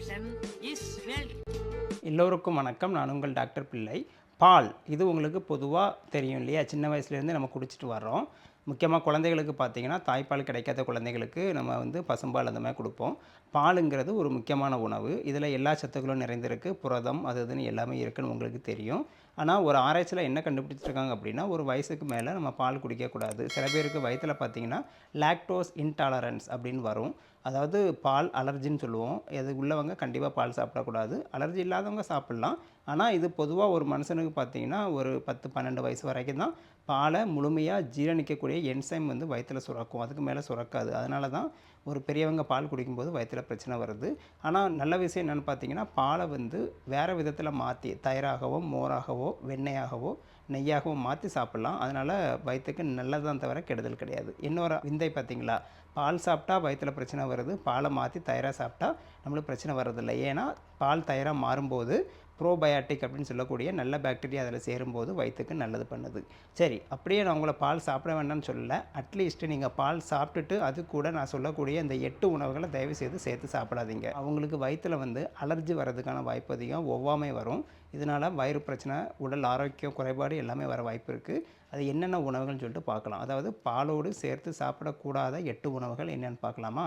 Information is wealth. எல்லோருக்கும் வணக்கம். நான் உங்கள் டாக்டர் பிள்ளை. பால் இது உங்களுக்கு பொதுவாக தெரியும் இல்லையா? சின்ன வயசுலேருந்து நம்ம குடிச்சிட்டு வர்றோம். முக்கியமாக குழந்தைகளுக்கு பார்த்தீங்கன்னா தாய்ப்பால் கிடைக்காத குழந்தைகளுக்கு நம்ம வந்து பசும்பால் அந்த மாதிரி கொடுப்போம். பாலுங்கிறது ஒரு முக்கியமான உணவு. இதில் எல்லா சத்துக்களும் நிறைந்திருக்கு. புரதம் அது இதுன்னு எல்லாமே இருக்குன்னு உங்களுக்கு தெரியும். ஆனால் ஒரு ஆராய்ச்சியில் என்ன கண்டுபிடிச்சிருக்காங்க அப்படின்னா ஒரு வயசுக்கு மேலே நம்ம பால் குடிக்கக்கூடாது. சில பேருக்கு வயிற்றில் பார்த்திங்கன்னா லாக்டோஸ் இன்டாலரன்ஸ் அப்படின்னு வரும். அதாவது பால் அலர்ஜின்னு சொல்லுவோம். அது உள்ளவங்க கண்டிப்பாக பால் சாப்பிடக்கூடாது. அலர்ஜி இல்லாதவங்க சாப்பிட்லாம். ஆனால் இது பொதுவாக ஒரு மனுஷனுக்கு பார்த்தீங்கன்னா ஒரு பத்து பன்னெண்டு வயசு வரைக்கும் தான் பாலை முழுமையாக ஜீரணிக்கக்கூடிய என்சைம் வந்து வயிற்றில் சுரக்கும். அதுக்கு மேலே சுரக்காது. அதனால தான் ஒரு பெரியவங்க பால் குடிக்கும்போது வயிற்றில் பிரச்சனை வருது. ஆனால் நல்ல விஷயம் என்னென்னு பார்த்தீங்கன்னா பாலை வந்து வேறு விதத்தில் மாற்றி தயிராகவோ மோராகவோ வெண்ணெயாகவோ நெய்யாகவும் மாற்றி சாப்பிட்லாம். அதனால் வயிற்றுக்கு நல்லதான் தவிர கெடுதல் கிடையாது. இன்னொரு விந்தை பார்த்திங்களா? பால் சாப்பிட்டா வயிற்றில் பிரச்சனை வருது. பாலை மாற்றி தயிராக சாப்பிட்டா நம்மளுக்கு பிரச்சனை வர்றதில்லை. ஏன்னா பால் தயிராக மாறும்போது ப்ரோபயாட்டிக் அப்படின்னு சொல்லக்கூடிய நல்ல பாக்டீரியா அதில் சேரும்போது வயிற்றுக்கு நல்லது பண்ணுது. சரி அப்படியே நான் உங்களை பால் சாப்பிட வேண்டாம்னு சொல்லல. அட்லீஸ்ட் நீங்கள் பால் சாப்பிட்டுட்டு அது கூட நான் சொல்லக்கூடிய இந்த எட்டு உணவுகளை தயவு செய்து சேர்த்து சாப்பிடாதீங்க. அவங்களுக்கு வயிற்றில் வந்து அலர்ஜி வர்றதுக்கான வாய்ப்பு அதிகம் ஒவ்வாமை வரும். இதனால் வயிறு பிரச்சனை உடல் ஆரோக்கியம் குறைபாடு எல்லாமே வர வாய்ப்பு இருக்குது அது என்னென்ன உணவுகள்னு சொல்லிட்டு பார்க்கலாம். அதாவது பாலோடு சேர்த்து சாப்பிடக்கூடாத எட்டு உணவுகள் என்னென்னு பார்க்கலாமா?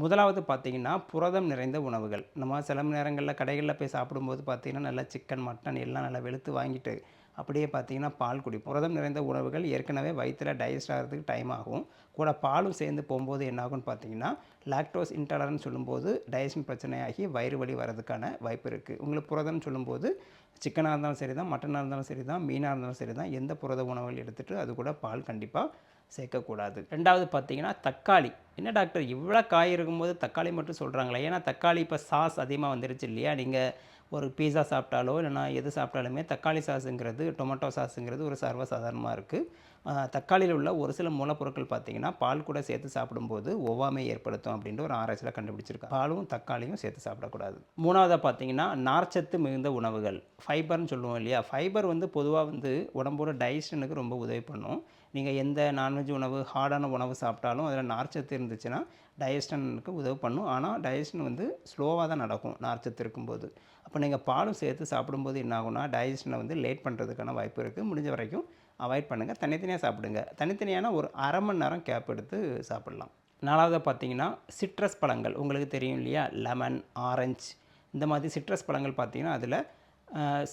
முதலாவது பார்த்தீங்கன்னா புரதம் நிறைந்த உணவுகள். நம்ம சில நேரங்களில் கடைகளில் போய் சாப்பிடும்போது பார்த்தீங்கன்னா நல்லா சிக்கன் மட்டன் எல்லாம் நல்லா வெளுத்து வாங்கிட்டு அப்படியே பார்த்தீங்கன்னா பால் குடி. புரதம் நிறைந்த உணவுகள் ஏற்கனவே வயிற்றில் டைஜஸ்ட் ஆகிறதுக்கு டைம் ஆகும். கூட பாலும் சேர்ந்து போகும்போது என்னாகும்னு பார்த்தீங்கன்னா லாக்டோஸ் இன்டாலரன்ஸ் சொல்லும்போது டைஜஷன் பிரச்சனையாகி வயிறு வலி வரதுக்கான வாய்ப்பு இருக்குது உங்களுக்கு புரதம்னு சொல்லும்போது சிக்கனாக இருந்தாலும் சரி தான் மட்டனாக இருந்தாலும் சரி தான் மீனாக இருந்தாலும் சரி தான் எந்த புரத உணவுகள் எடுத்துகிட்டு அது கூட பால் கண்டிப்பாக சேர்க்கக்கூடாது. ரெண்டாவது பார்த்தீங்கன்னா தக்காளி. என்ன டாக்டர் இவ்வளோ காய் இருக்கும்போது தக்காளி மட்டும் சொல்கிறாங்களே ஏன்னா தக்காளி இப்போ சாஸ் அதிகமாக வந்துருச்சு இல்லையா? நீங்கள் ஒரு பீஸா சாப்பிட்டாலோ இல்லைனா எது சாப்பிட்டாலுமே தக்காளி சாஸுங்கிறது டொமேட்டோ சாஸுங்கிறது ஒரு சர்வசாதாரணமாக இருக்குது தக்காளியில் உள்ள ஒரு சில மூலப்பொருட்கள் பார்த்தீங்கன்னா பால் கூட சேர்த்து சாப்பிடும்போது ஒவ்வாமை ஏற்படுத்தும் அப்படின்ற ஒரு ஆராய்ச்சியில் கண்டுபிடிச்சிருக்காங்க. பாலும் தக்காளியும் சேர்த்து சாப்பிடக்கூடாது. மூணாவதாக பார்த்தீங்கன்னா நார்ச்சத்து மிகுந்த உணவுகள். ஃபைபர்னு சொல்லுவோம் இல்லையா? ஃபைபர் வந்து பொதுவாக வந்து உடம்போட டைஜஷனுக்கு ரொம்ப உதவி பண்ணும். நீங்கள் எந்த நான்வெஜ் உணவு ஹார்டான உணவு சாப்பிட்டாலும் அதில் நார்ச்சத்து இருந்துச்சுன்னா டைஜஷனுக்கு உதவி பண்ணும். ஆனால் டைஜஷன் வந்து ஸ்லோவாக தான் நடக்கும் நார்ச்சத்து இருக்கும்போது. அப்போ நீங்கள் பாலும் சேர்த்து சாப்பிடும்போது என்ன ஆகும்னா டைஜஷனை வந்து லேட் பண்ணுறதுக்கான வாய்ப்பு இருக்குது முடிஞ்ச வரைக்கும் அவாய்ட் பண்ணுங்கள் தனித்தனியாக சாப்பிடுங்க. தனித்தனியான ஒரு அரை மணி நேரம் கேப் எடுத்து சாப்பிட்லாம். நாலாவது பார்த்தீங்கன்னா சிட்ரஸ் பழங்கள். உங்களுக்கு தெரியும் இல்லையா? லெமன் ஆரஞ்சு இந்த மாதிரி சிட்ரஸ் பழங்கள் பார்த்தீங்கன்னா அதில்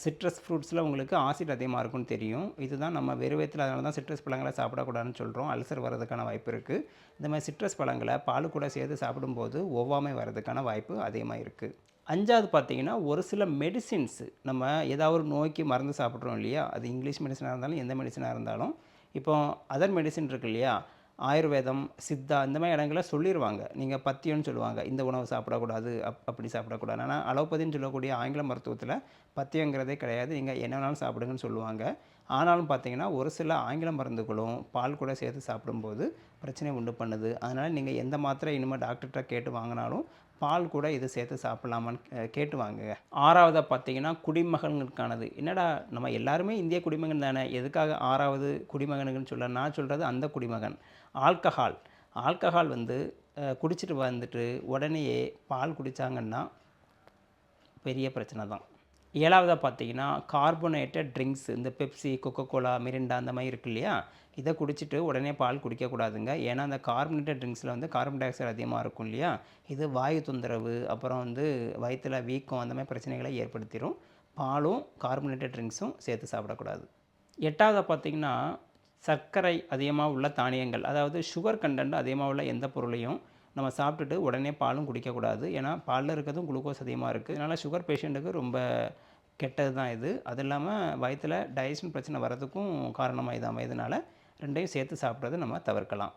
சிட்ரஸ் ஃப்ரூட்ஸில் உங்களுக்கு ஆசிட் அதிகமாக இருக்கும்னு தெரியும். இதுதான் நம்ம வெறுவயத்தில் அதனால தான் சிட்ரஸ் பழங்களை சாப்பிடக்கூடாதுன்னு சொல்கிறோம் அல்சர் வர்றதுக்கான வாய்ப்பு இருக்குது இந்த மாதிரி சிட்ரஸ் பழங்களை பால் கூட சேர்த்து சாப்பிடும்போது ஒவ்வாமை வர்றதுக்கான வாய்ப்பு அதிகமாக இருக்குது அஞ்சாவது பார்த்தீங்கன்னா ஒரு சில மெடிசின்ஸு நம்ம ஏதாவது ஒரு நோய்க்கு மருந்து சாப்பிட்றோம் இல்லையா? அது இங்கிலீஷ் மெடிசனாக இருந்தாலும் எந்த மெடிசனாக இருந்தாலும் இப்போ அதர் மெடிசின் இருக்கு இல்லையா? ஆயுர்வேதம் சித்தா இந்த மாதிரி இடங்கள சொல்லிடுவாங்க நீங்கள் பத்தியம்னு சொல்லுவாங்க. இந்த உணவு சாப்பிடக்கூடாது அப் அப்படி சாப்பிடக்கூடாது. ஆனால் அலோபதின்னு சொல்லக்கூடிய ஆங்கில மருத்துவத்தில் பத்தியங்கிறதே கிடையாது. நீங்கள் என்ன வேணாலும் சாப்பிடுங்கன்னு சொல்லுவாங்க. ஆனாலும் பார்த்தீங்கன்னா ஒரு சில ஆங்கில மருந்துகளும் பால் கூட சேர்த்து சாப்பிடும்போது பிரச்சனை உண்டு பண்ணுது. அதனால் நீங்கள் எந்த மாத்திரை இனிமேல் டாக்டர்கிட்ட கேட்டு வாங்கினாலும் பால் கூட இது சேர்த்து சாப்பிட்லாமான்னு கேட்டுவாங்க கேட்டு வாங்குங்க. ஆறாவதாக பார்த்தீங்கன்னா குடிமகன்களுக்கானது. என்னடா நம்ம எல்லாருமே இந்திய குடிமகன் தானே? எதுக்காக ஆறாவது குடிமகனுக்குன்னு சொல்ல? நான் சொல்கிறது அந்த குடிமகன். ஆல்கஹால். ஆல்கஹால் வந்து குடிச்சிட்டு வந்துட்டு உடனேயே பால் குடித்தாங்கன்னா பெரிய பிரச்சனை தான். ஏழாவதாக பார்த்தீங்கன்னா கார்போனேட்டட் ட்ரிங்க்ஸ் இந்த பெப்சி கொக்கோ கோலா மிரிண்டா அந்த மாதிரி இருக்கு இல்லையா? இதை குடிச்சிட்டு உடனே பால் குடிக்கக்கூடாதுங்க. ஏன்னா அந்த கார்பனேட்டட் ட்ரிங்க்ஸில் வந்து கார்பன் டை ஆக்சைடு அதிகமாக இருக்கும் இல்லையா? இது வாயு தொந்தரவு அப்புறம் வந்து வயிற்றில் வீக்கம் அந்த மாதிரி பிரச்சனைகளை ஏற்படுத்திடும் பாலும் கார்பனேட்டட் ட்ரிங்க்ஸும் சேர்த்து சாப்பிடக்கூடாது. எட்டாவதாக பார்த்தீங்கன்னா சர்க்கரை அதிகமாக உள்ள தானியங்கள் அதாவது சுகர் கண்டென்ட் அதிகமாக உள்ள எந்த பொருளையும் நம்ம சாப்பிட்டுட்டு உடனே பாலும் குடிக்கக்கூடாது. ஏன்னா பாலில் இருக்கிறதும் குளுக்கோஸ் அதிகமாக இருக்குது அதனால் சுகர் பேஷண்ட்டுக்கு ரொம்ப கெட்டது தான் இது. அது இல்லாமல் வயிற்றில் டைஜஷன் பிரச்சனை வர்றதுக்கும் காரணமாக இது அமையதுனால ரெண்டையும் சேர்த்து சாப்பிட்றது நம்ம தவிர்க்கலாம்.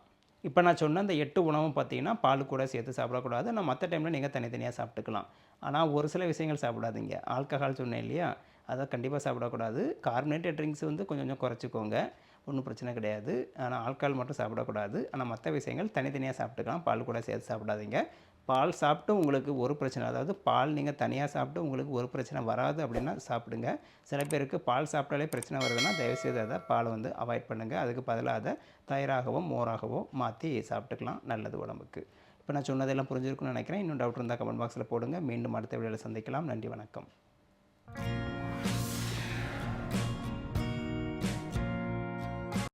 இப்போ நான் சொன்ன அந்த எட்டு உணவும் பார்த்தீங்கன்னா பால் கூட சேர்த்து சாப்பிடக்கூடாது. ஆனால் மற்ற டைமில் நீங்கள் தனித்தனியாக சாப்பிட்டுக்கலாம். ஆனால் ஒரு சில விஷயங்கள் சாப்பிடாதீங்க. ஆல்கஹால் சொன்னேன் இல்லையா? அதை கண்டிப்பாக சாப்பிடக்கூடாது. கார்பனேட்டட் ட்ரிங்க்ஸ் வந்து கொஞ்சம் கொஞ்சம் குறைச்சிக்கோங்க. ஒன்றும் பிரச்சனை கிடையாது. ஆனால் ஆல்கால் மட்டும் சாப்பிடக்கூடாது. ஆனால் மற்ற விஷயங்கள் தனித்தனியாக சாப்பிட்டுக்கலாம். பால் கூட சேர்த்து சாப்பிடாதீங்க. பால் சாப்பிட்டு உங்களுக்கு ஒரு பிரச்சனை அதாவது பால் நீங்கள் தனியாக சாப்பிட்டு உங்களுக்கு ஒரு பிரச்சனை வராது அப்படின்னா சாப்பிடுங்க. சில பேருக்கு பால் சாப்பிட்டாலே பிரச்சனை வருதுன்னா தயவுசெய்து அதை பாலை வந்து அவாய்ட் பண்ணுங்கள் அதுக்கு பதிலாக அதை தயிராகவோ மோராகவோ மாற்றி சாப்பிட்டுக்கலாம். நல்லது உடம்புக்கு. இப்போ நான் சொன்னதெல்லாம் புரிஞ்சிருக்குன்னு நினைக்கிறேன். இன்னும் டவுட் இருந்தால் கமெண்ட் பாக்ஸில் போடுங்க. மீண்டும் அடுத்த வீடியோவில் சந்திக்கலாம். நன்றி வணக்கம்.